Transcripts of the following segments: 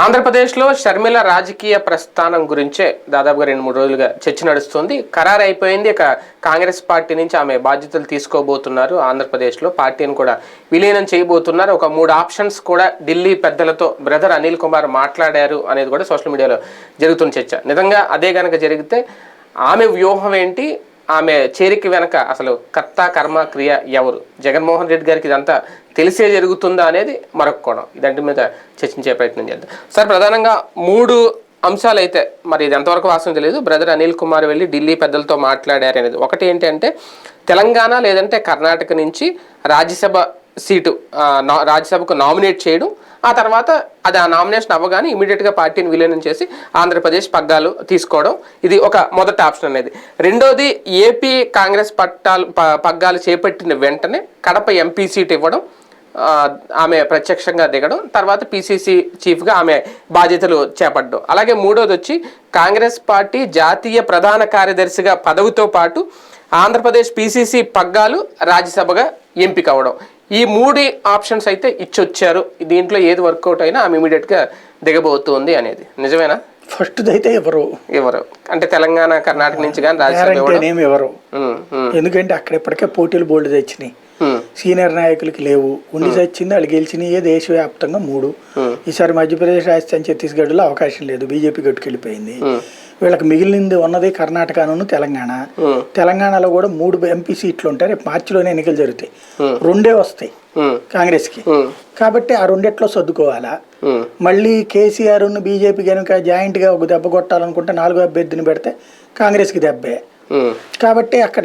ఆంధ్రప్రదేశ్లో షర్మిల రాజకీయ ప్రస్థానం గురించే దాదాపుగా రెండు మూడు రోజులుగా చర్చ నడుస్తుంది. ఖరారు అయిపోయింది ఇక కాంగ్రెస్ పార్టీ నుంచి ఆమె బాధ్యతలు తీసుకోబోతున్నారు. ఆంధ్రప్రదేశ్లో పార్టీని కూడా విలీనం చేయబోతున్నారు. ఒక మూడు ఆప్షన్స్ కూడా ఢిల్లీ పెద్దలతో బ్రదర్ అనిల్ కుమార్ మాట్లాడారు అనేది కూడా సోషల్ మీడియాలో జరుగుతున్న చర్చ. నిజంగా అదే కనుక జరిగితే ఆమె వ్యూహం ఏంటి? ఆమె చేరిక వెనక అసలు కర్త కర్మ క్రియ ఎవరు? జగన్మోహన్ రెడ్డి గారికి ఇదంతా తెలిసే జరుగుతుందా అనేది మరొక కోణం. ఇదంటి మీద చర్చించే ప్రయత్నం చేద్దాం. సార్ ప్రధానంగా మూడు అంశాలు అయితే మరి ఇది ఎంతవరకు వాస్తవం తెలియదు. బ్రదర్ అనిల్ కుమార్ వెళ్ళి ఢిల్లీ పెద్దలతో మాట్లాడారు అనేది ఒకటి ఏంటంటే తెలంగాణ లేదంటే కర్ణాటక నుంచి రాజ్యసభ సీటు రాజ్యసభకు నామినేట్ చేయడం ఆ తర్వాత అది ఆ నామినేషన్ అవ్వగానే ఇమీడియట్గా పార్టీని విలీనం చేసి ఆంధ్రప్రదేశ్ పగ్గాలు తీసుకోవడం ఇది ఒక మొదటి ఆప్షన్ అనేది. రెండోది ఏపీ కాంగ్రెస్ పట్టాలు ప- పగ్గాలు చేపట్టిన వెంటనే కడప ఎంపీ సీట్ ఇవ్వడం ఆమె ప్రత్యక్షంగా దిగడం తర్వాత పిసిసి చీఫ్గా ఆమె బాధ్యతలు చేపట్టడం. అలాగే మూడోది వచ్చి కాంగ్రెస్ పార్టీ జాతీయ ప్రధాన కార్యదర్శిగా పదవితో పాటు ఆంధ్రప్రదేశ్ పిసిసి పగ్గాలు రాజ్యసభగా ఎంపిక అవడం ఈ మూడు ఆప్షన్స్ అయితే ఇచ్చొచ్చారు. దీంట్లో ఏది వర్కౌట్ అయినా ఆమె ఇమీడియట్గా దిగబోతుంది అనేది. నిజమేనా? ఫస్ట్ అయితే ఎవరు? ఎవరు? అంటే తెలంగాణ కర్ణాటక నుంచి కానీ గ్యారంటీనేమి ఎవరు? ఎందుకంటే అక్కడ ఇప్పటికే పోటీలు బోల్డ్ తెచ్చినాయి. సీనియర్ నాయకులకి లేవు. ఉండి తెచ్చింది వాళ్ళు గెలిచినాయే దేశవ్యాప్తంగా మూడు. ఈసారి మధ్యప్రదేశ్ రాజస్థాన్ ఛత్తీస్గఢ్లో అవకాశం లేదు. బీజేపీ గట్టుకెళ్ళిపోయింది. వీళ్ళకి మిగిలింది ఉన్నది కర్ణాటకను తెలంగాణ. తెలంగాణలో కూడా మూడు ఎంపీ సీట్లు ఉంటాయి రేపు మార్చిలోనే ఎన్నికలు జరుగుతాయి. రెండే వస్తాయి ఉమ్, కాంగ్రెస్కి. ఉమ్, కాబట్టి ఆ రెండిట్లో సర్దుకోవాలా? మళ్ళీ కేసీఆర్ బీజేపీ కనుక జాయింట్గా ఒక దెబ్బ కొట్టాలనుకుంటే నాలుగో అభ్యర్థిని పెడితే కాంగ్రెస్కి దెబ్బే. ఉమ్. కాబట్టి అక్కడ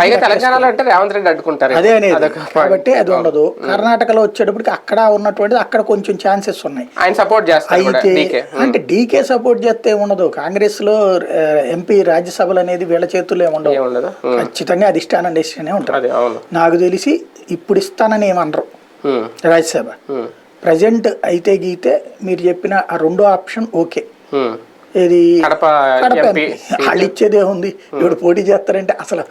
పైగా తెలంగాణలో అంటే రేవంత్ రెడ్డి అడ్డుకుంటారు అదే అనేది. కాబట్టి అది ఉండదు. కర్ణాటకలో వచ్చేటప్పటికి అక్కడ ఉన్నటువంటిది అక్కడ కొంచెం ఛాన్సెస్ ఉన్నాయి. ఆయన సపోర్ట్ చేస్తారు అయితే అంటే డీకే సపోర్ట్ చేస్తే ఉండదు కాంగ్రెస్లో ఎంపీ రాజ్యసభలు అనేది వీళ్ళ చేతుల్లో ఏముండదు. ఖచ్చితంగా అధిష్టానం డెసిషనే ఉంటుంది. అవును. నాకు తెలిసి ఇప్పుడు ఇస్తానని ఏమనరు. రాజ్యసభ. ప్రజెంట్ అయితే గీతే మీరు చెప్పిన ఆ రెండో ఆప్షన్ ఓకే. ఇది. వాళ్ళు ఇచ్చేదే ఉంది. ఇప్పుడు పోటీ చేస్తారంటే అసలు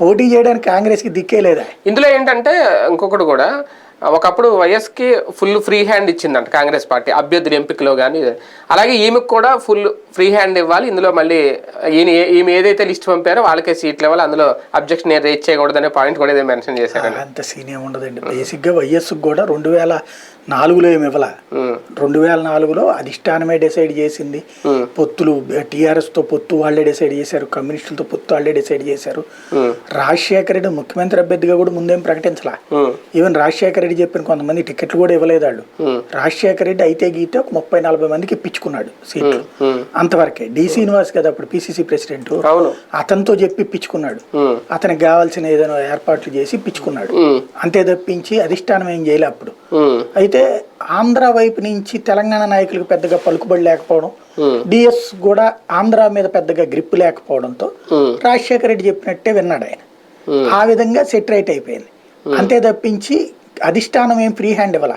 పోటీ చేయడానికి కాంగ్రెస్కి దిక్కే లేదా? ఇందులో ఏంటంటే ఇంకొకటి కూడా ఒకప్పుడు వైఎస్కి ఫుల్ ఫ్రీ హ్యాండ్ ఇచ్చిందంట కాంగ్రెస్ పార్టీ అభ్యర్థుల ఎంపికలో కానీ అలాగే ఈమెకు కూడా ఫుల్ ఫ్రీ హ్యాండ్ ఇవ్వాలి. ఇందులో మళ్ళీ ఈయన ఈమె ఏదైతే లిస్ట్ పంపారో వాళ్ళకే సీట్లు ఇవ్వాలి అందులో అబ్జెక్షన్ రేట్ చేయకూడదనే పాయింట్ కూడా ఏదో మెన్షన్ చేశారండి అంత సీన్ ఉండదండి బేసిక్గా వైఎస్ కూడా రెండు వేల నాలుగులో ఏమి ఇవ్వాల. రెండు వేల నాలుగులో అధిష్టానమే డిసైడ్ చేసింది. పొత్తులు టీఆర్ఎస్తో పొత్తు వాళ్ళే డిసైడ్ చేశారు కమ్యూనిస్టులతో పొత్తు వాళ్ళే డిసైడ్ చేశారు. రాజశేఖర రెడ్డి ముఖ్యమంత్రి అభ్యర్థిగా కూడా ముందేం ప్రకటించలా. ఈవెన్ రాజశేఖర రెడ్డి చెప్పిన కొంతమంది టికెట్లు కూడా ఇవ్వలేదు వాళ్ళు. రాజశేఖర రెడ్డి అయితే గీతే ఒక ముప్పై నలభై మందికి ఇప్పించుకున్నాడు సీట్లు. అంతవరకే. డి శ్రీనివాస్ కదా అప్పుడు పిసిసి ప్రెసిడెంట్. అతనితో చెప్పి ఇప్పించుకున్నాడు. అతనికి కావాల్సిన ఏదైనా ఏర్పాట్లు చేసి ఇప్పించుకున్నాడు. అంతే తప్పించి అధిష్టానం ఏం చేయలే అప్పుడు. ఉమ్, అయితే ఆంధ్ర వైపు నుంచి తెలంగాణ నాయకులకు పెద్దగా పలుకుబడి లేకపోవడం డిఎస్ కూడా ఆంధ్ర మీద పెద్దగా గ్రిప్ లేకపోవడంతో రాజశేఖర రెడ్డి చెప్పినట్టే విన్నాడు ఆయన. ఆ విధంగా సెటరైట్ అయిపోయింది. అంతే తప్పించి అధిష్టానం ఏం ఫ్రీ హ్యాండ్ ఇవ్వాల?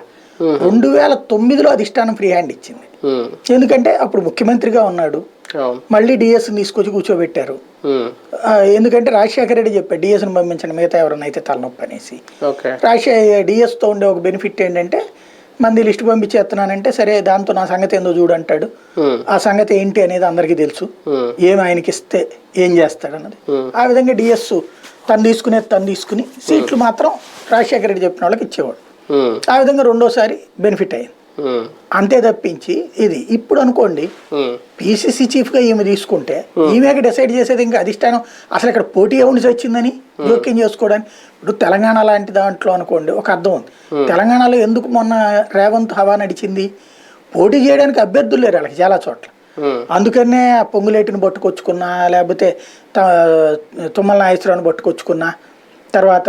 రెండు వేల తొమ్మిదిలో అధిష్టానం ఫ్రీ హ్యాండ్ ఇచ్చింది. ఎందుకంటే అప్పుడు ముఖ్యమంత్రిగా ఉన్నాడు. మళ్ళీ డిఎస్ తీసుకొచ్చి కూర్చోబెట్టారు. ఎందుకంటే రాజశేఖర రెడ్డి చెప్పాడు డిఎస్ని పంపించండి మిగతా ఎవరైనా అయితే తలనొప్పి అనేసి రాజశేఖర డిఎస్తో ఉండే ఒక బెనిఫిట్ ఏంటంటే మంది లిస్ట్ పంపించేస్తున్నానంటే సరే దాంతో నా సంగతి ఏందో చూడు అంటాడు. ఉమ్, ఆ సంగతి ఏంటి అనేది అందరికీ తెలుసు. ఏం ఆయనకి ఇస్తే ఏం చేస్తాడు అన్నది. ఆ విధంగా డిఎస్ తను తీసుకునేది తను తీసుకుని సీట్లు మాత్రం రాజశేఖర రెడ్డి చెప్పిన వాళ్ళకి ఇచ్చేవాడు. ఆ విధంగా రెండోసారి బెనిఫిట్ అయింది. అంతే తప్పించి ఇది ఇప్పుడు అనుకోండి పిసిసి చీఫ్గా ఈమె తీసుకుంటే ఈమెకి డిసైడ్ చేసేది ఇంకా అధిష్టానం. అసలు ఇక్కడ పోటీ ఉండి వచ్చిందని జోక్యం చేసుకోవడానికి? ఇప్పుడు తెలంగాణ లాంటి దాంట్లో అనుకోండి ఒక అర్థం ఉంది. తెలంగాణలో ఎందుకు మొన్న రేవంత్ హవా నడిచింది? పోటీ చేయడానికి అభ్యర్థులు లేరు వాళ్ళకి చాలా చోట్ల. అందుకనే ఆ పొంగులేటిని పట్టుకొచ్చుకున్నా లేకపోతే తుమ్మల నాగేశ్వరరావుని పట్టుకొచ్చుకున్నా తర్వాత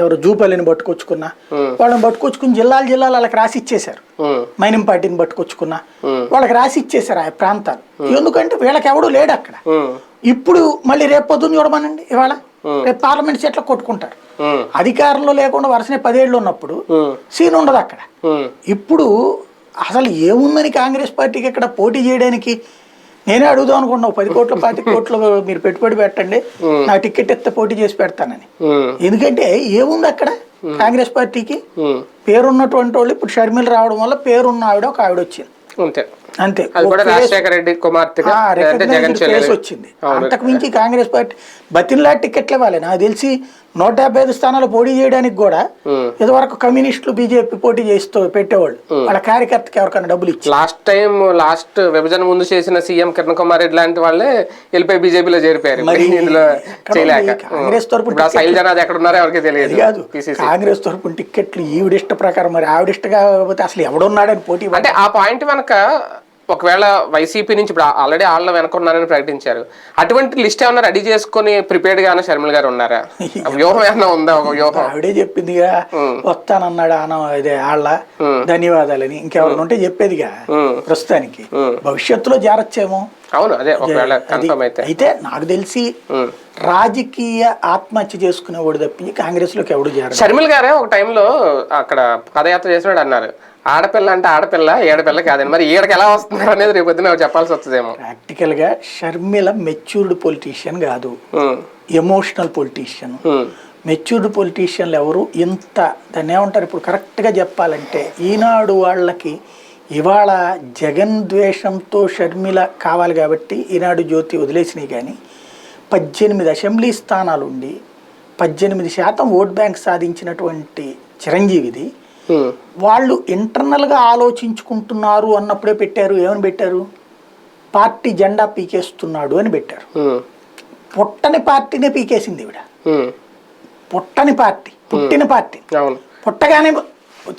ఎవరు జూపల్లిని పట్టుకొచ్చుకున్నా. వాళ్ళని పట్టుకొచ్చుకుని జిల్లాలు జిల్లాలు వాళ్ళకి రాసి ఇచ్చేశారు పార్టీని పట్టుకొచ్చుకున్నా. వాళ్ళకి రాసి ఇచ్చేశారు ఆ ప్రాంతాలు. ఎందుకంటే వీళ్ళకి ఎవడు లేడు అక్కడ. ఇప్పుడు మళ్ళీ రేపు పొద్దున్న చూడమనండి ఇవాళ. రేపు పార్లమెంట్ సీట్లో కొట్టుకుంటారు. అధికారంలో లేకుండా వరుసనే పదేళ్ళు ఉన్నప్పుడు సీన్ ఉండదు అక్కడ. ఇప్పుడు అసలు ఏముందని కాంగ్రెస్ పార్టీకి ఇక్కడ పోటీ చేయడానికి నేనే అడుగుదాం అనుకున్నా పది కోట్ల పాతి కోట్లు మీరు పెట్టుబడి పెట్టండి. నా టికెట్ ఎత్తే పోటీ చేసి పెడతానని. ఎందుకంటే ఏముంది అక్కడ? కాంగ్రెస్ పార్టీకి పేరున్నటువంటి వాళ్ళు ఇప్పుడు షర్మిల రావడం వల్ల పేరున్న ఆవిడ ఒక ఆవిడ వచ్చింది. అంతే. అంతే. అది కూడా రాజశేఖర రెడ్డి కుమార్తెగా వచ్చింది. అంతకు మించి కాంగ్రెస్ పార్టీ బతిన్లా టికెట్లు ఇవ్వాలి నాకు తెలిసి నూట డెబ్బై ఐదు స్థానాలు పోటీ చేయడానికి కూడా. ఇదివరకు కమ్యూనిస్టులు బీజేపీ పోటీ చేస్తూ పెట్టేవాళ్ళు. వాళ్ళ కార్యకర్తకి ఎవరికైనా డబ్బులు ఇచ్చి. లాస్ట్ టైం లాస్ట్ విభజన ముందు చేసిన సీఎం కిరణ్ కుమార్ రెడ్డి లాంటి వాళ్ళే వెళ్ళిపోయి బీజేపీలో చేరిపోయారు. ఇందులో చేయలేక? కాంగ్రెస్ ఆ శైలజనాథ్ ఎక్కడ ఉన్నారో ఎవరికి తెలియదు. కాదు. కాంగ్రెస్ తరపున టిక్కెట్లు ఈవిడిష్ట ప్రకారం మరి ఆవిడిష్ట కాకపోతే అసలు ఎవడున్నాడని పోటీ అంటే ఆ పాయింట్ వెనక ఒకవేళ వైసీపీ నుంచి ఇప్పుడు ఆల్రెడీ వాళ్ళ వెనక ఉన్నారని ప్రకటించారు. అటువంటి లిస్ట్ ఏమన్నా రెడీ చేసుకుని ప్రిపేర్డ్ గానే షర్మిల గారు ఉన్నారా? వ్యూహం ఏమన్నా ఉందా? ఒక వ్యూహం? ఆవిడే చెప్పిందిగా వస్తానన్నాడు ఆన ఇదే వాళ్ళ ధన్యవాదాలని. ఇంకెవరైనా ఉంటే చెప్పేదిగా. ప్రస్తుతానికి. భవిష్యత్తులో చేరొచ్చేమో అవును అదే ఒకవేళ కన్ఫర్మ్ అయితే. అయితే నాకు తెలిసి. రాజకీయ ఆత్మహత్య చేసుకునేవాడు తప్పించి కాంగ్రెస్లోకి ఎవడు చేరడు షర్మిల గారే ఒక టైంలో అక్కడ పదయాత్ర చేసినాడు అన్నారు. ఆడపిల్ల అంటే ఆడపిల్ల ఏడపిల్ల కాదండి మరి ఈడకి ఎలా వస్తున్నారు అనేది రేపు పొద్దున చెప్పాల్సి వస్తుందేమో. ప్రాక్టికల్గా షర్మిల మెచ్యూర్డ్ పొలిటీషియన్ కాదు. ఎమోషనల్ పొలిటీషియన్ మెచ్యూర్డ్ పొలిటీషియన్లు ఎవరు? ఇంత దాన్ని ఏమంటారు? ఇప్పుడు కరెక్ట్గా చెప్పాలంటే ఈనాడు వాళ్ళకి ఇవాళ జగన్ ద్వేషంతో షర్మిల కావాలి కాబట్టి ఈనాడు జ్యోతి వదిలేసినాయి కానీ పద్దెనిమిది అసెంబ్లీ స్థానాలు ఉండి పద్దెనిమిది శాతం ఓట్ బ్యాంక్ సాధించినటువంటి చిరంజీవిది వాళ్ళు ఇంటర్నల్గా ఆలోచించుకుంటున్నారు అన్నప్పుడే పెట్టారు. ఏమని పెట్టారు? పార్టీ జెండా పీకేస్తున్నాడు అని పెట్టారు. పుట్టని పార్టీనే పీకేసింది ఉమ్, పుట్టని పార్టీ పుట్టిన పార్టీ. పుట్టగానే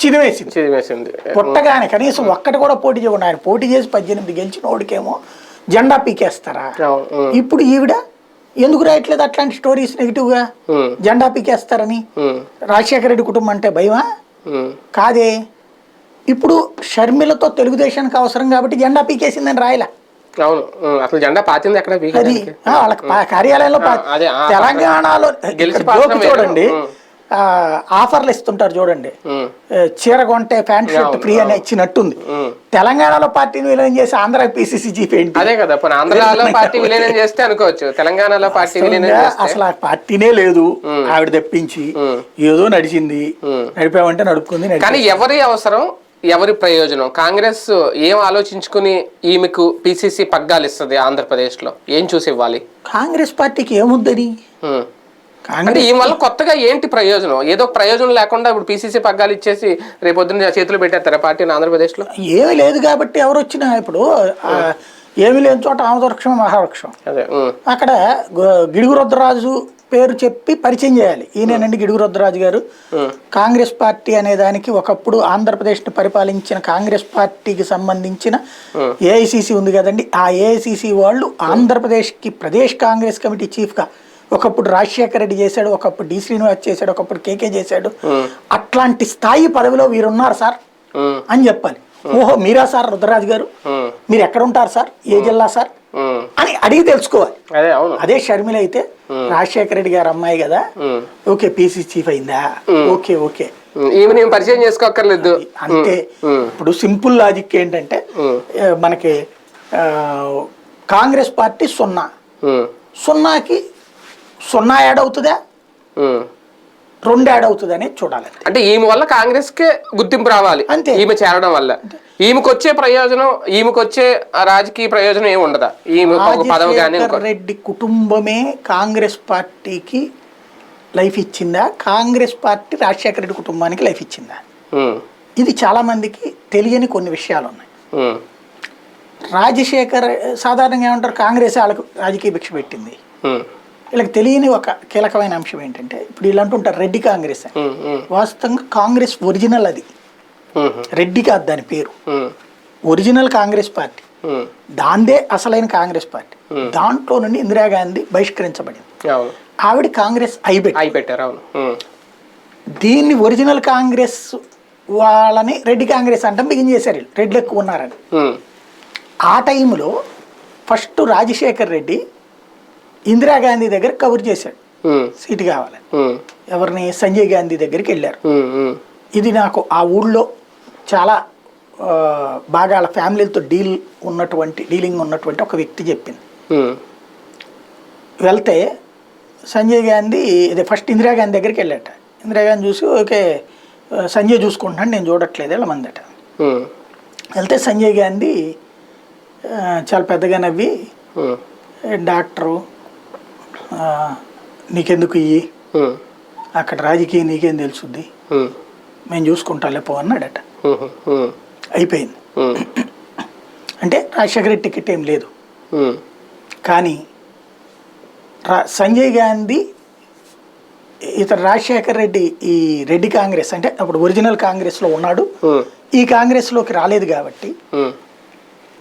చిదివేసింది చదివేసింది పుట్టగానే కనీసం ఒక్కటి కూడా పోటీ చేయకుండా ఆయన పోటీ చేసి పద్దెనిమిది గెలిచిన ఓడికేమో జెండా పీకేస్తారా? ఇప్పుడు ఈవిడ ఎందుకు రాయట్లేదు అట్లాంటి స్టోరీస్ నెగిటివ్గా? జెండా పీకేస్తారని? రాజశేఖర రెడ్డి కుటుంబం అంటే భయమా? కాదే? ఇప్పుడు షర్మిలతో తెలుగుదేశానికి అవసరం కాబట్టి జెండా పీకేసిందని రాయలే? అవును. అసలు జెండా పాతింది ఎక్కడ? వాళ్ళకి కార్యాలయంలో తెలంగాణలో. చూడండి. ఆఫర్లు ఇస్తుంటారు చూడండి. చీర కొంటే ప్యాంట్ షర్ట్ ఫ్రీ అని ఇచ్చినట్టుంది. తెలంగాణలో పార్టీని విలీనం చేసి ఆంధ్ర పిసిసి ఏంటి అదే కదా ఆంధ్రాలో పార్టీ విలీనం చేస్తే అనుకోవచ్చు. తెలంగాణలో పార్టీ విలీనం అసలు ఆ పార్టీనే లేదు. ఆవిడ తెప్పించి ఏదో నడిచింది. నడిపామంటే నడుపుకుంది నడిపి- కానీ ఎవరి అవసరం ఎవరి ప్రయోజనం? కాంగ్రెస్ ఏం ఆలోచించుకుని ఈమెకు పిసిసి పగ్గాలు ఇస్తుంది ఆంధ్రప్రదేశ్లో ఏం చూసి ఇవ్వాలి? కాంగ్రెస్ పార్టీకి ఏముందని? అంటే ఈ వల్ల కొత్తగా ఏంటి ప్రయోజనం? ఏదో ప్రయోజనం లేకుండా ఇప్పుడు పిసిసి పగ్గాలు ఇచ్చేసి రేపొద్దున చేతులు పెట్టేస్తారా పార్టీని ఆంధ్రప్రదేశ్లో ఏమీ లేదు కాబట్టి ఎవరు వచ్చినా ఇప్పుడు ఏమీ లేని చోట ఆమదవృక్షం మహావృక్షం. అక్కడ గిడుగు రుద్రరాజు పేరు చెప్పి పరిచయం చేయాలి. ఈయనేనండి గిడుగు రుద్రరాజు గారు. కాంగ్రెస్ పార్టీ అనే దానికి ఒకప్పుడు ఆంధ్రప్రదేశ్ని పరిపాలించిన కాంగ్రెస్ పార్టీకి సంబంధించిన ఏఐసిసి ఉంది కదండి. ఆ ఏఐసిసి వాళ్ళు ఆంధ్రప్రదేశ్కి ప్రదేశ్ కాంగ్రెస్ కమిటీ చీఫ్గా ఒకప్పుడు రాజశేఖర రెడ్డి చేశాడు ఒకప్పుడు డి శ్రీనివాస్ చేశాడు ఒకప్పుడు కేకే చేశాడు. అట్లాంటి స్థాయి పదవిలో వీరున్నారు సార్ అని చెప్పాలి. ఓహో మీరా సార్ రుద్రరాజు గారు? మీరు ఎక్కడ ఉంటారు సార్? ఏ జిల్లా సార్. అని అడిగి తెలుసుకోవాలి. అదే షర్మిల అయితే రాజశేఖర రెడ్డి గారు అమ్మాయి కదా? ఓకే పీసీ చీఫ్ అయిందా? Okay okay. పరిచయం చేసుకోక్కర్లేదు. అంతే. ఇప్పుడు సింపుల్ లాజిక్ ఏంటంటే మనకి కాంగ్రెస్ పార్టీ సున్నా. సున్నాకి సున్నా యాడ్ అవుతుందా. రెండు యాడ్ అవుతుంది అనేది చూడాలి. అంటే ఈమె వల్ల కాంగ్రెస్ కే గుర్తింపు రావాలి. అంతే. ఈమె చేరడం వల్ల. ఈమెకు వచ్చే ప్రయోజనం ఈమెకు వచ్చే రాజకీయ ప్రయోజనం ఏమి ఉండదా? ఈమె పదవి కానీ రెడ్డి కుటుంబమే కాంగ్రెస్ పార్టీకి లైఫ్ ఇచ్చిందా? కాంగ్రెస్ పార్టీ రాజశేఖర రెడ్డి కుటుంబానికి లైఫ్ ఇచ్చిందా? ఇది చాలా మందికి తెలియని కొన్ని విషయాలు ఉన్నాయి. రాజశేఖర్ సాధారణంగా ఏమంటారు? కాంగ్రెస్ వాళ్ళకు రాజకీయ భిక్ష పెట్టింది. వీళ్ళకి తెలియని ఒక కీలకమైన అంశం ఏంటంటే ఇప్పుడు వీళ్ళు అంటుంటారు రెడ్డి కాంగ్రెస్ అని. వాస్తవంగా కాంగ్రెస్ ఒరిజినల్ అది. రెడ్డి కాదు దాని పేరు. Original Congress party. దాందే అసలైన కాంగ్రెస్ పార్టీ. దాంట్లో నుండి ఇందిరాగాంధీ బహిష్కరించబడింది. ఆవిడ కాంగ్రెస్ అయిపెట్టి అయి పెట్టారు అవును. ఉమ్, దీన్ని ఒరిజినల్ కాంగ్రెస్ వాళ్ళని రెడ్డి కాంగ్రెస్ అంటాం బిగిన్ చేశారు. రెడ్లు ఎక్కువ ఉన్నారని. ఆ టైంలో ఫస్ట్ రాజశేఖర్ రెడ్డి ఇందిరాగాంధీ దగ్గర కవర్ చేశాడు. సీటు కావాలని. ఎవరిని? సంజయ్ గాంధీ దగ్గరికి వెళ్ళారు. ఇది నాకు ఆ ఊళ్ళో చాలా బాగా వాళ్ళ ఫ్యామిలీలతో డీల్ ఉన్నటువంటి డీలింగ్ ఉన్నటువంటి ఒక వ్యక్తి చెప్పింది. వెళ్తే సంజయ్ గాంధీ ఇది ఫస్ట్ ఇందిరాగాంధీ దగ్గరికి వెళ్ళాట. ఇందిరాగాంధీ చూసి ఓకే సంజయ్ చూసుకుంటున్నాడు నేను చూడట్లేదు ఇలా మందట ఉమ్, వెళ్తే సంజయ్ గాంధీ చాలా పెద్దగా నవ్వి ఉమ్, "ఏ, డాక్టరు నీకెందుకు ఇయ్యి? అక్కడ రాజకీయం నీకేం తెలుసుద్ది? మేము చూసుకుంటాలే పో అన్నాడట. అయిపోయింది. అంటే రాజశేఖర రెడ్డి టికెట్ ఏం లేదు. కానీ రా సంజయ్ గాంధీ ఇతను రాజశేఖర రెడ్డి ఈ రెడ్డి కాంగ్రెస్ అంటే అప్పుడు ఒరిజినల్ కాంగ్రెస్లో ఉన్నాడు. ఈ కాంగ్రెస్లోకి రాలేదు కాబట్టి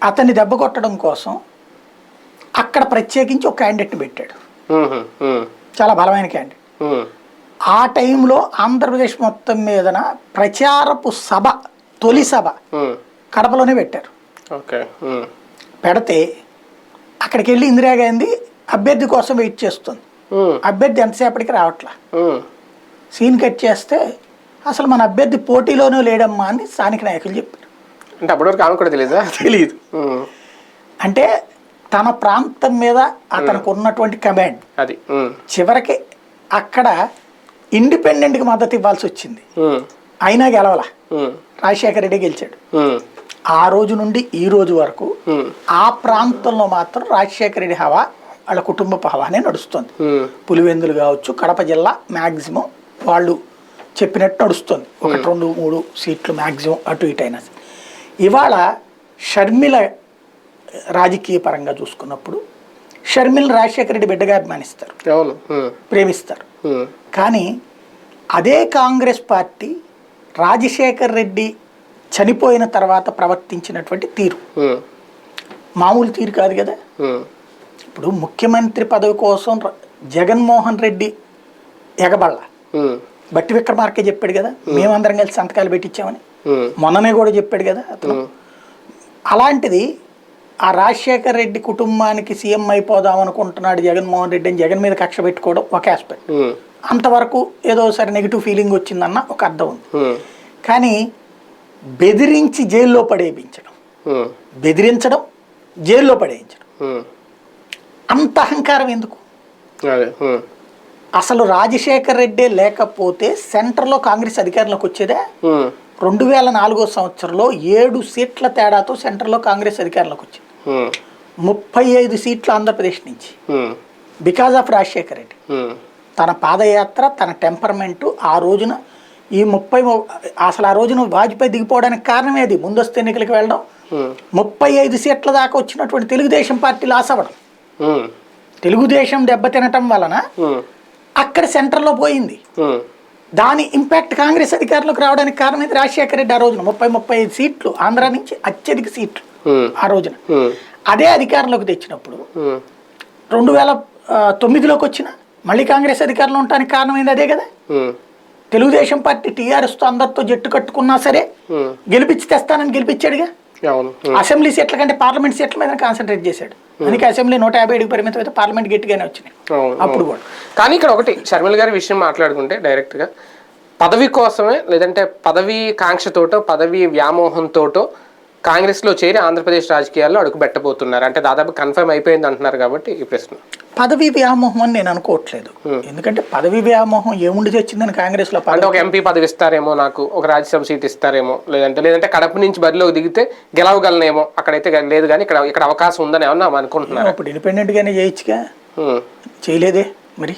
అతన్ని దెబ్బ కొట్టడం కోసం అక్కడ ప్రత్యేకించి ఒక క్యాండిడేట్ని పెట్టాడు. చాలా బలమైన క్యాండిడేట్ ఆ టైంలో ఆంధ్రప్రదేశ్ మొత్తం మీదన ప్రచారపు సభ తొలి సభ కడపలోనే పెట్టారు. పెడితే అక్కడికి వెళ్ళి ఇందిరాగాంధీ అభ్యర్థి కోసం వెయిట్ చేస్తుంది. అభ్యర్థి ఎంతసేపటికి రావట్లా? సీన్ కట్ చేస్తే అసలు మన అభ్యర్థి పోటీలోనూ లేడమ్మా అని స్థానిక నాయకులు చెప్పారు. అంటే అప్పటి వరకు ఆమె కూడా తెలియదు ఉమ్, అంటే తన ప్రాంతం మీద అతనికి ఉన్నటువంటి కమాండ్. అది చివరికి అక్కడ ఇండిపెండెంట్కి మద్దతు ఇవ్వాల్సి వచ్చింది. అయినా గెలవల. రాజశేఖర రెడ్డి గెలిచాడు. ఆ రోజు నుండి ఈ రోజు వరకు ఆ ప్రాంతంలో మాత్రం రాజశేఖర రెడ్డి హవా వాళ్ళ కుటుంబపు హవానే నడుస్తుంది. పులివెందులు కావచ్చు కడప జిల్లా మ్యాక్సిమం వాళ్ళు చెప్పినట్టు నడుస్తుంది. ఒకటి రెండు మూడు సీట్లు మ్యాక్సిమం అటు ఇటు అయినా. ఇవాళ షర్మిల రాజకీయ పరంగా చూసుకున్నప్పుడు షర్మిల రాజశేఖర రెడ్డి బిడ్డగా అభిమానిస్తారు. ప్రేమిస్తారు. కానీ అదే కాంగ్రెస్ పార్టీ రాజశేఖర్ రెడ్డి చనిపోయిన తర్వాత ప్రవర్తించినటువంటి తీరు. మామూలు తీరు కాదు కదా? ఇప్పుడు ముఖ్యమంత్రి పదవి కోసం జగన్మోహన్ రెడ్డి ఎగబళ్ళ బట్టి విక్రమార్కే చెప్పాడు కదా మేమందరం కలిసి సంతకాలు పెట్టించామని. మొన్ననే కూడా చెప్పాడు కదా అతను. అలాంటిది ఆ రాజశేఖర్ రెడ్డి కుటుంబానికి సీఎం అయిపోదాం అనుకుంటున్నాడు జగన్మోహన్ రెడ్డి అని జగన్ మీద కక్ష పెట్టుకోవడం ఒక ఆస్పెక్ట్ అంతవరకు ఏదో సరే నెగిటివ్ ఫీలింగ్ వచ్చిందన్న ఒక అర్థం ఉంది. కానీ బెదిరించి జైల్లో పడేయించడం ఉమ్, బెదిరించడం జైల్లో పడేయించడం. అంత అహంకారం ఎందుకు? అసలు రాజశేఖర్ రెడ్డే లేకపోతే సెంటర్లో కాంగ్రెస్ అధికారంలోకి వచ్చేదే? రెండు వేల నాలుగో సంవత్సరంలో ఏడు సీట్ల తేడాతో సెంటర్లో కాంగ్రెస్ అధికారంలోకి వచ్చింది. ముప్పై ఐదు సీట్లు ఆంధ్రప్రదేశ్ నుంచి. Because of Rajasekhar Reddy. తన పాదయాత్ర తన టెంపర్మెంటు ఆ రోజున ఈ ముప్పై అసలు ఆ రోజున వాజ్పేయి దిగిపోవడానికి కారణమే అది ముందస్తు ఎన్నికలకు వెళ్ళడం. ముప్పై ఐదు సీట్ల దాకా వచ్చినటువంటి తెలుగుదేశం పార్టీ లాస్ అవ్వడం. తెలుగుదేశం దెబ్బతినటం వలన అక్కడ సెంటర్లో పోయింది. దాని ఇంపాక్ట్ కాంగ్రెస్ అధికారంలోకి రావడానికి కారణం ఇది రాజశేఖర రెడ్డి ఆ రోజున ముప్పై ముప్పై ఐదు సీట్లు ఆంధ్ర నుంచి అత్యధిక సీట్లు. ఆ రోజున. అదే అధికారంలోకి తెచ్చినప్పుడు రెండు వేల తొమ్మిదిలోకి వచ్చిన మళ్ళీ కాంగ్రెస్ అధికారంలో ఉండడానికి కారణమైంది అదే కదా? తెలుగుదేశం పార్టీ టీఆర్ఎస్తో అందరితో జట్టు కట్టుకున్నా సరే గెలిపించి తెస్తానని గెలిపించాడుగా? అసెంబ్లీ సీట్ల కంటే పార్లమెంట్ సీట్ల మీద కాన్సన్ట్రేట్ చేశాడు. అందుకే అసెంబ్లీ నూట యాభై ఏడుకి పరిమితం అయితే పార్లమెంట్ గట్టిగానే వచ్చినాయి అప్పుడు కూడా. కానీ ఇక్కడ ఒకటి షర్మిల గారి విషయం మాట్లాడుకుంటే డైరెక్ట్గా పదవి కోసమే లేదంటే పదవి కాంక్షతోటో పదవి వ్యామోహంతోటో కాంగ్రెస్లో చేరి ఆంధ్రప్రదేశ్ రాజకీయాల్లో అడుగు పెట్టబోతున్నారు. అంటే దాదాపు కన్ఫర్మ్ అయిపోయింది అంటున్నారు కాబట్టి ఈ ప్రశ్న. పదవి వ్యామోహం అని నేను అనుకోవట్లేదు. ఎందుకంటే పదవి వ్యామోహం ఏముండి తెచ్చిందని కాంగ్రెస్లో అంటే ఒక ఎంపీ పదవి ఇస్తారేమో నాకు ఒక రాజ్యసభ సీట్ ఇస్తారేమో లేదంటే లేదంటే కడప నుంచి బరిలోకి దిగితే గెలవగలనేమో అక్కడైతే లేదు కానీ ఇక్కడ ఇక్కడ అవకాశం ఉందని ఏమన్నా అనుకుంటున్నారు? ఇప్పుడు ఇండిపెండెంట్ గానే చేయొచ్చుగా. చేయలేదే మరి.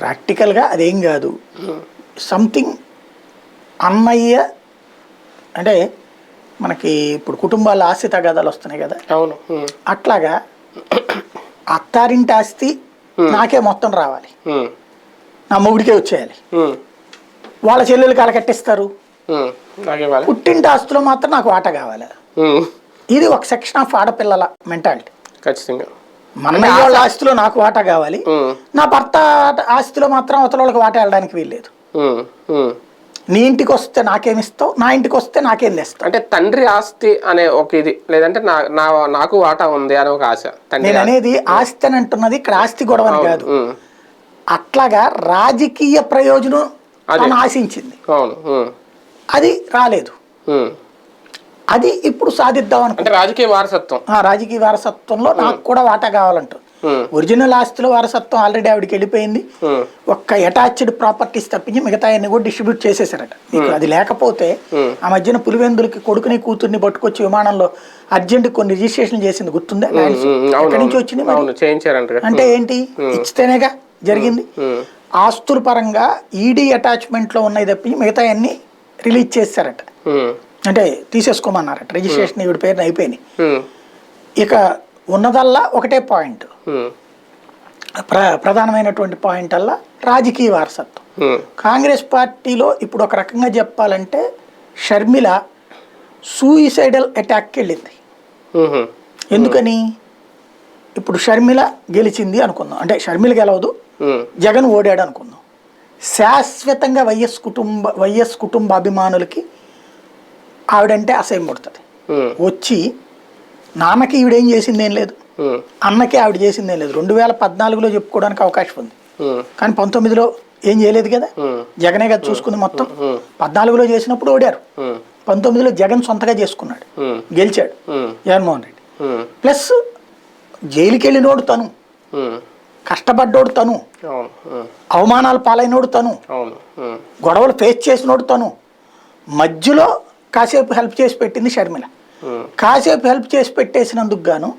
ప్రాక్టికల్గా అదేం కాదు. సంథింగ్ అన్నయ్య అంటే మనకి ఇప్పుడు కుటుంబాల ఆస్తి తగాదాలు వస్తున్నాయి కదా. అవును. అట్లాగా అత్తారింటి ఆస్తి నాకే మొత్తం రావాలి. నా మొగుడికే వచ్చేయాలి. వాళ్ళ చెల్లెలు కాల కట్టిస్తారు. ఉమ్, నాకు ఇవ్వాలి. పుట్టింటి ఆస్తులో మాత్రం నాకు వాట కావాలి. ఇది ఒక సెక్షన్ ఆఫ్ ఆడపిల్లల మెంటాలిటీ. ఖచ్చితంగా. మన వాళ్ళ ఆస్తిలో నాకు వాటా కావాలి. నా భర్త ఆస్తిలో మాత్రం అవతల వాళ్ళకి వాటా వెళ్ళడానికి వీల్లేదు. నీ ఇంటికి వస్తే నాకేమిస్తావు నా ఇంటికి వస్తే నాకేం తెస్తావు? అంటే తండ్రి ఆస్తి అనే ఒక ఇది లేదంటే నా నా నాకు వాటా ఉంది అని ఒక ఆశ తండ్రి నేను అనేది ఆస్తి అని అంటున్నది ఇక్కడ ఆస్తి గొడవ అని కాదు. అట్లాగా రాజకీయ ప్రయోజనం. తను ఆశించింది. అది రాలేదు. అది ఇప్పుడు సాధిద్దాం అనుకో అంటే రాజకీయ వారసత్వం. ఆ రాజకీయ వారసత్వంలో నాకు కూడా వాటా కావాలంటుంది. ఒరిజినల్ ఆస్తిలో వారసత్వం ఆల్రెడీ ఆవిడకి వెళ్ళిపోయింది. ఉమ్, ఒక్క అటాచ్డ్ ప్రాపర్టీస్ తప్పించి మిగతా అన్ని కూడా డిస్ట్రిబ్యూట్ చేసేసారట. మీకు అది లేకపోతే Hmm. ఆ మధ్యన పులివెందులకి కొడుకుని కూతుర్ని పట్టుకొచ్చి విమానంలో అర్జెంట్ కొన్ని రిజిస్ట్రేషన్ చేసింది. గుర్తుందా? ఎక్కడి నుంచి వచ్చింది. అంటే ఏంటి? ఇచ్చితేనేగా జరిగింది. ఆస్తుల పరంగా ఈడీ అటాచ్మెంట్లో ఉన్నాయి తప్పించి మిగతా అన్ని రిలీజ్ చేశారట ఉమ్, అంటే తీసేసుకోమన్నారట. రిజిస్ట్రేషన్ ఈవిడ పేరున అయిపోయినాయి. ఇక ఉన్నదల్లా ఒకటే పాయింట్. ప్ర ప్రధానమైనటువంటి పాయింట్ అల్లా రాజకీయ వారసత్వం. కాంగ్రెస్ పార్టీలో ఇప్పుడు ఒక రకంగా చెప్పాలంటే షర్మిల సూయిసైడల్ అటాక్కి వెళ్ళింది ఎందుకని? ఇప్పుడు షర్మిల గెలిచింది అనుకుందాం. అంటే షర్మిల గెలవదు. జగన్ ఓడాడు అనుకుందాం. శాశ్వతంగా వైఎస్ కుటుంబ వైఎస్ కుటుంబ అభిమానులకి ఆవిడంటే అసహ్యం పుడుతుంది. వచ్చి నాన్నకి ఈవిడేం చేసింది ఏం లేదు అన్నకి ఆవిడ చేసింది ఏం లేదు. రెండు వేల పద్నాలుగులో చెప్పుకోవడానికి అవకాశం ఉంది. కానీ పంతొమ్మిదిలో ఏం చేయలేదు కదా? జగనే కదా చూసుకుంది మొత్తం. పద్నాలుగులో చేసినప్పుడు ఓడారు. పంతొమ్మిదిలో జగన్ సొంతగా చేసుకున్నాడు. గెలిచాడు. జగన్మోహన్ రెడ్డి. ప్లస్ జైలుకి వెళ్ళినోడు తను కష్టపడ్డోడు తను. అవమానాలు పాలైనోడు తను. గొడవలు ఫేస్ చేసినోడు తను. మధ్యలో కాసేపు హెల్ప్ చేసి పెట్టింది షర్మిల. కాసేపు హెల్ప్ చేసి పెట్టేసినందుకు గాను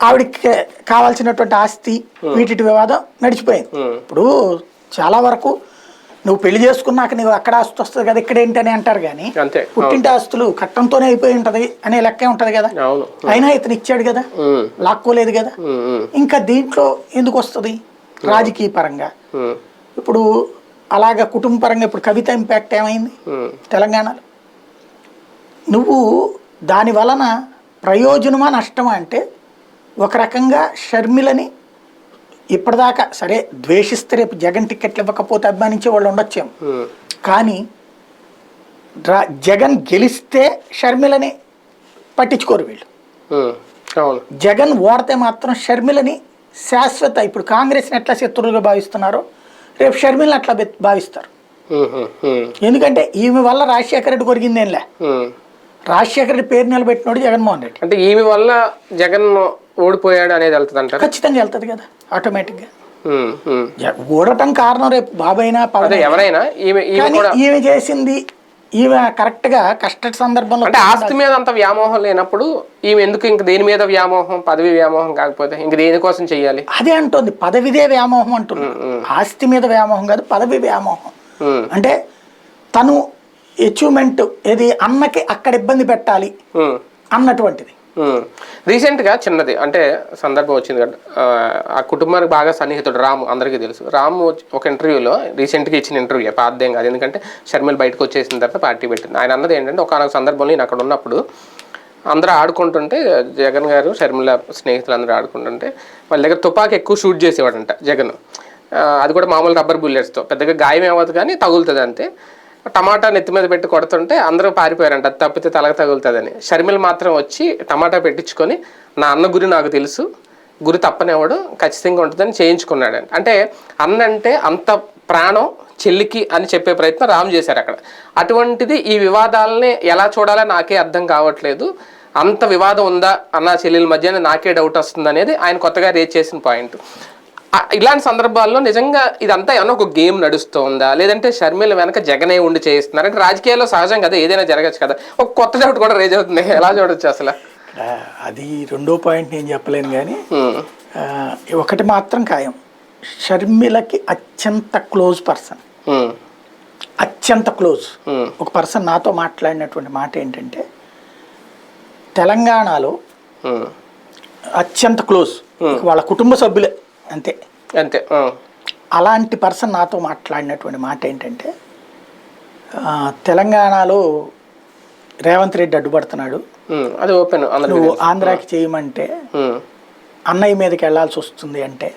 ఆవిడకి కావాల్సినటువంటి ఆస్తి వీటి వివాదం నడిచిపోయింది. ఇప్పుడు చాలా వరకు నువ్వు పెళ్ళి చేసుకున్నాక నీవు అక్కడ ఆస్తి వస్తుంది కదా ఇక్కడ ఏంటని అంటారు కానీ పుట్టింటి ఆస్తులు కట్టంతోనే అయిపోయి ఉంటది అనే లెక్కే ఉంటది కదా. అయినా ఇతను ఇచ్చాడు కదా లాక్కోలేదు కదా. ఇంకా దీంట్లో ఎందుకు వస్తుంది? రాజకీయ పరంగా. ఇప్పుడు అలాగ కుటుంబ పరంగా ఇప్పుడు కవిత ఇంపాక్ట్ ఏమైంది? తెలంగాణలో. నువ్వు దాని వలన ప్రయోజనమా నష్టమా అంటే ఒక రకంగా షర్మిలని ఇప్పటిదాకా సరే ద్వేషిస్తే రేపు జగన్ టికెట్లు ఇవ్వకపోతే అభిమానించే వాళ్ళు ఉండొచ్చేమో. ఉమ్, కానీ రా జగన్ గెలిస్తే షర్మిలని పట్టించుకోరు వీళ్ళు. జగన్ ఓడితే మాత్రం షర్మిలని శాశ్వత ఇప్పుడు కాంగ్రెస్ని ఎట్లా శత్రువులుగా భావిస్తున్నారో రేపు షర్మిలని అట్లా భావిస్తారు. ఎందుకంటే ఈమె వల్ల రాజశేఖర రెడ్డి కొరిగిందేంలే. రాజశేఖర రెడ్డి పేరు నిలబెట్టినోడు జగన్మోహన్ రెడ్డి. అంటే ఈమె వల్ల జగన్ ఓడిపోయాడు అనేది వెళ్తుంది అంటారు ఖచ్చితంగా వెళ్తుంది కదా ఆటోమేటిక్గా ఓడటం కారణం రేపు బాబైనా పవన్ ఎవరైనా ఈమె చేసింది ఈమె కరెక్ట్గా కష్ట సందర్భంలో అంటే ఆస్తి మీద అంత వ్యామోహం లేనప్పుడు ఈమె ఎందుకు ఇంక దేని మీద వ్యామోహం పదవి వ్యామోహం కాకపోతే ఇంక దేనికోసం చెయ్యాలి? అదే అంటుంది పదవిదే వ్యామోహం అంటున్నాడు ఆస్తి మీద వ్యామోహం కాదు పదవి వ్యామోహం. అంటే తను అచీవ్మెంట్ ఏది? అన్నకి అక్కడ ఇబ్బంది పెట్టాలి అన్నటువంటిది. రీసెంట్గా చిన్నది అంటే సందర్భం వచ్చింది ఆ, కుటుంబానికి బాగా సన్నిహితుడు రాము అందరికీ తెలుసు. రాము ఒక ఇంటర్వ్యూలో రీసెంట్గా ఇచ్చిన ఇంటర్వ్యూ పాతదేం కాదు. ఎందుకంటే షర్మిల బయటకు వచ్చేసిన తర్వాత పార్టీ పెట్టింది. ఆయన అన్నది ఏంటంటే ఒక సందర్భంలో నేను అక్కడ ఉన్నప్పుడు అందరూ ఆడుకుంటుంటే జగన్ గారు షర్మిల స్నేహితులు అందరూ ఆడుకుంటుంటే వాళ్ళ దగ్గర తుపాకీ ఎక్కువ షూట్ చేసేవాడంట జగన్. అది కూడా మామూలు రబ్బర్ బుల్లెట్స్తో పెద్దగా గాయం ఏమవుతుంది కానీ తగులుతుంది అంతే. టమాటా నెత్తి మీద పెట్టి కొడుతుంటే అందరూ పారిపోయారంట అది తప్పితే తలకు తగులుతుందని. షర్మిల మాత్రం వచ్చి టమాటా పెట్టించుకొని నా అన్న గురి నాకు తెలుసు గురి తప్పనివ్వడు ఖచ్చితంగా ఉంటుందని చేయించుకున్నాడు అంటే అన్న అంటే అంత ప్రాణం చెల్లికి అని చెప్పే ప్రయత్నం రామ్ చేశారు అక్కడ. అటువంటిది ఈ వివాదాలని ఎలా చూడాలో నాకే అర్థం కావట్లేదు. అంత వివాదం ఉందా అన్న చెల్లెల మధ్య నాకే డౌట్ వస్తుంది అనేది ఆయన కొత్తగా రేజ్ చేసిన పాయింట్. ఇలాంటి సందర్భాల్లో నిజంగా ఇదంతా ఏమన్నా ఒక గేమ్ నడుస్తుందా? లేదంటే షర్మిల వెనక జగనే ఉండి చేయిస్తున్నారు? అంటే రాజకీయాల్లో సహజం కదా ఏదైనా జరగచ్చు కదా? ఒక కొత్త డౌట్ కూడా రేజ్ అవుతుంది. ఎలా చూడొచ్చు అసలు? అది రెండో పాయింట్ నేను చెప్పలేను కానీ ఒకటి మాత్రం ఖాయం. షర్మిలకి అత్యంత క్లోజ్ పర్సన్. అత్యంత క్లోజ్. ఒక పర్సన్ నాతో మాట్లాడినటువంటి మాట ఏంటంటే తెలంగాణలో. అత్యంత క్లోజ్. వాళ్ళ కుటుంబ సభ్యులే. అంతే. అంతే అలాంటి పర్సన్ నాతో మాట్లాడినటువంటి మాట ఏంటంటే తెలంగాణలో రేవంత్ రెడ్డి అడ్డుపడుతున్నాడు. అది ఓపెన్ నువ్వు. ఆంధ్రాకి చేయమంటే అన్నయ్య మీదకి వెళ్ళాల్సి వస్తుంది అంటే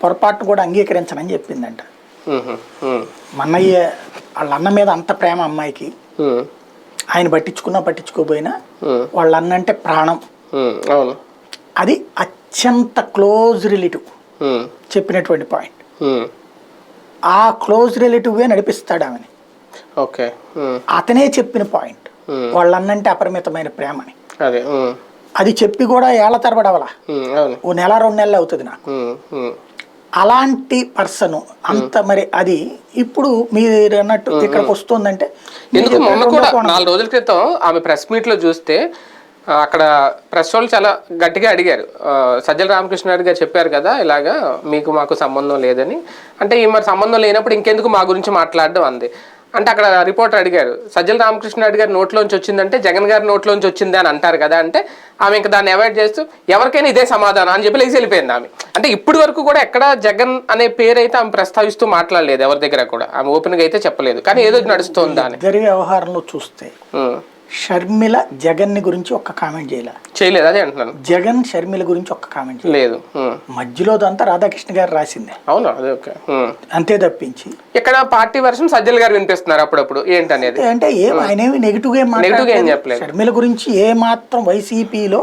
పొరపాటు కూడా అంగీకరించనని చెప్పిందంట. ఉమ్, ఉమ్, మా అన్నయ్య వాళ్ళ అన్న మీద అంత ప్రేమ అమ్మాయికి ఆయన పట్టించుకున్నా పట్టించుకోపోయినా వాళ్ళ అన్న అంటే ప్రాణం అది అత్యంత క్లోజ్ రిలేటివ్ చెప్పినటువంటి పాయింట్. ఆ క్లోజ్ రిలేటివ్వే నడిపిస్తాడు ఆమెని. ఓకే. అతనే చెప్పిన పాయింట్. ఉమ్, వాళ్ళ అన్నంటే అపరిమితమైన ప్రేమని. అదే. అది చెప్పి కూడా ఏళ్ళ తరబడి అవలా ఉమ్, అవును. ఓ నెల రెండు నెలలు అవుతుంది నాకు. అలాంటి పర్సన్ అంత మరి అది ఇప్పుడు మీరు అన్నట్టు ఇక్కడికి వస్తుందంటే నాలుగు రోజుల క్రితం ఆమె ప్రెస్ మీట్లో చూస్తే అక్కడ ప్రెస్ వాళ్ళు చాలా గట్టిగా అడిగారు. సజ్జల రామకృష్ణారెడ్డి గారు చెప్పారు కదా ఇలాగా మీకు మాకు సంబంధం లేదని. అంటే ఈ మరి సంబంధం లేనప్పుడు ఇంకెందుకు మా గురించి మాట్లాడడం అంది. అంటే అక్కడ రిపోర్టర్ అడిగారు సజ్జల రామకృష్ణారెడ్డి గారి నోట్లోంచి వచ్చిందంటే జగన్ గారి నోట్లోంచి వచ్చింది అని అంటారు కదా అంటే ఆమె ఇంకా దాన్ని అవాయిడ్ చేస్తూ ఎవరికైనా ఇదే సమాధానం అని చెప్పి లేచి వెళ్ళిపోయింది ఆమె. అంటే ఇప్పటి వరకు కూడా ఎక్కడ జగన్ అనే పేరు అయితే ఆమె ప్రస్తావిస్తూ మాట్లాడలేదు ఎవరి దగ్గర కూడా. ఆమె ఓపెన్గా అయితే చెప్పలేదు కానీ ఏదో నడుస్తోంది ఇద్దరి వ్యవహారంలో చూస్తే. షర్మిల జగన్ని గురించి ఒక్క కామెంట్ చేయలే చేయలేదు అదే అంటున్నాను జగన్ షర్మిల గురించి ఒక్క కామెంట్ లేదు. మధ్యలో అంతా రాధాకృష్ణ గారు రాసిందే అవునా అదే ఓకే. అంతే తప్పించి ఇక్కడ పార్టీ వర్షన్ సజ్జల్ గారు వినిపిస్తున్నారు అప్పుడప్పుడు ఏంటనేది అంటే ఏం ఆయన ఏమి నెగిటివ్గా ఏం. చెప్పలేదు. షర్మిల గురించి ఏ మాత్రం వైసీపీలో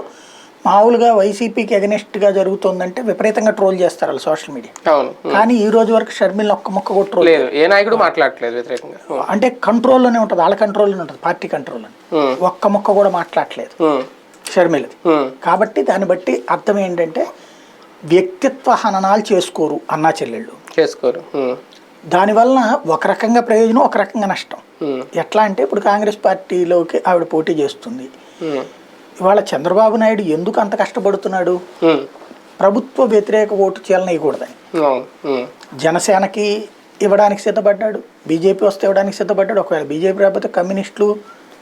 మామూలుగా వైసీపీకి అగెనిస్ట్గా జరుగుతుందంటే విపరీతంగా ట్రోల్ చేస్తారు వాళ్ళు సోషల్ మీడియా అవును. కానీ ఈ రోజు వరకు షర్మిల ఒక్క మొక్క కూడా ట్రోల్ లేదు ఏ నాయకుడు మాట్లాడట్లేదు వ్యతిరేకంగా. అంటే కంట్రోల్లోనే ఉంటుంది వాళ్ళ కంట్రోల్లోనే ఉంటుంది పార్టీ కంట్రోల్లో ఉమ్. ఒక్క మొక్క కూడా. షర్మిలది ఉమ్. కాబట్టి దాన్ని బట్టి అర్థం ఏంటంటే వ్యక్తిత్వ హననాలు చేసుకోరు అన్నా చెల్లెళ్ళు చేసుకోరు ఉమ్. దానివలన ఒక రకంగా ప్రయోజనం ఒక రకంగా నష్టం. ఎట్లా అంటే ఇప్పుడు కాంగ్రెస్ పార్టీలోకి ఆవిడ పోటీ చేస్తుంది. ఇవాళ చంద్రబాబు నాయుడు ఎందుకు అంత కష్టపడుతున్నాడు. ప్రభుత్వ వ్యతిరేక ఓటు ఉమ్. జనసేనకి ఇవ్వడానికి సిద్ధపడ్డాడు బీజేపీ వస్తే ఇవ్వడానికి సిద్ధపడ్డాడు ఒకవేళ బీజేపీ రాకపోతే కమ్యూనిస్టులు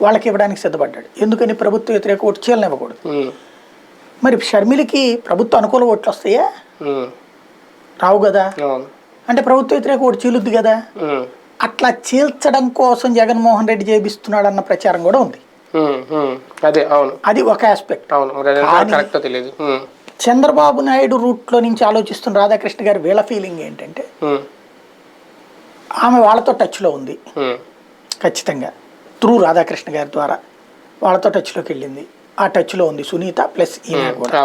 వాళ్ళకి ఇవ్వడానికి సిద్ధపడ్డాడు ఎందుకని ప్రభుత్వ వ్యతిరేక ఓటు చేయాలనివ్వకూడదు ఉమ్. మరి షర్మిలకి ప్రభుత్వ అనుకూల ఓట్లు వస్తాయా. రావు కదా అంటే ప్రభుత్వ వ్యతిరేక ఓటు చీలుద్ది కదా. అట్లా చీల్చడం కోసం జగన్మోహన్ రెడ్డి చేపిస్తున్నాడు అన్న ప్రచారం కూడా ఉంది. అదే అవును. అది ఒక ఆస్పెక్ట్ అవును కరెక్టో తెలియదు. చంద్రబాబు నాయుడు రూట్లో నుంచి ఆలోచిస్తున్న రాధాకృష్ణ గారి వీళ్ళ ఫీలింగ్ ఏంటంటే. ఆమె వాళ్ళతో టచ్లో ఉంది. ఖచ్చితంగా. త్రూ రాధాకృష్ణ గారి ద్వారా వాళ్ళతో టచ్లోకి వెళ్ళింది. ఆ టచ్లో ఉంది సునీత ప్లస్ ఈమె కూడా.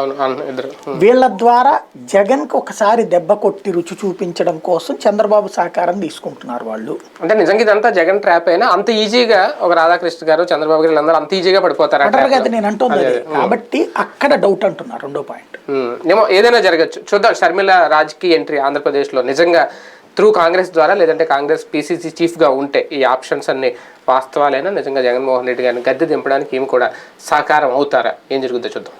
వీళ్ళ ద్వారా జగన్కి ఒకసారి దెబ్బ కొట్టి రుచి చూపించడం కోసం చంద్రబాబు సహకారం తీసుకుంటున్నారు వాళ్ళు. అంటే నిజంగా ఇదంతా జగన్ ట్రాప్ అయినా అంత ఈజీగా ఒక రాధాకృష్ణ గారు చంద్రబాబు గారు వీళ్ళందరూ అంత ఈజీగా పడిపోతారు అంటారు కదా నేను అంటుంది. కాబట్టి అక్కడ డౌట్ అంటున్నారు రెండో పాయింట్ ఏమో ఏదైనా జరగచ్చు. చూద్దాం షర్మిల రాజకీయ ఎంట్రీ ఆంధ్రప్రదేశ్లో. నిజంగా త్రూ కాంగ్రెస్ ద్వారా లేదంటే కాంగ్రెస్ పీసీసీ చీఫ్గా ఉంటే ఈ ఆప్షన్స్ అన్ని వాస్తవాలైనా నిజంగా జగన్మోహన్ రెడ్డి గారిని గద్దె దింపడానికి ఏమి కూడా సహకారం అవుతారా? ఏం జరుగుతుందో చూద్దాం.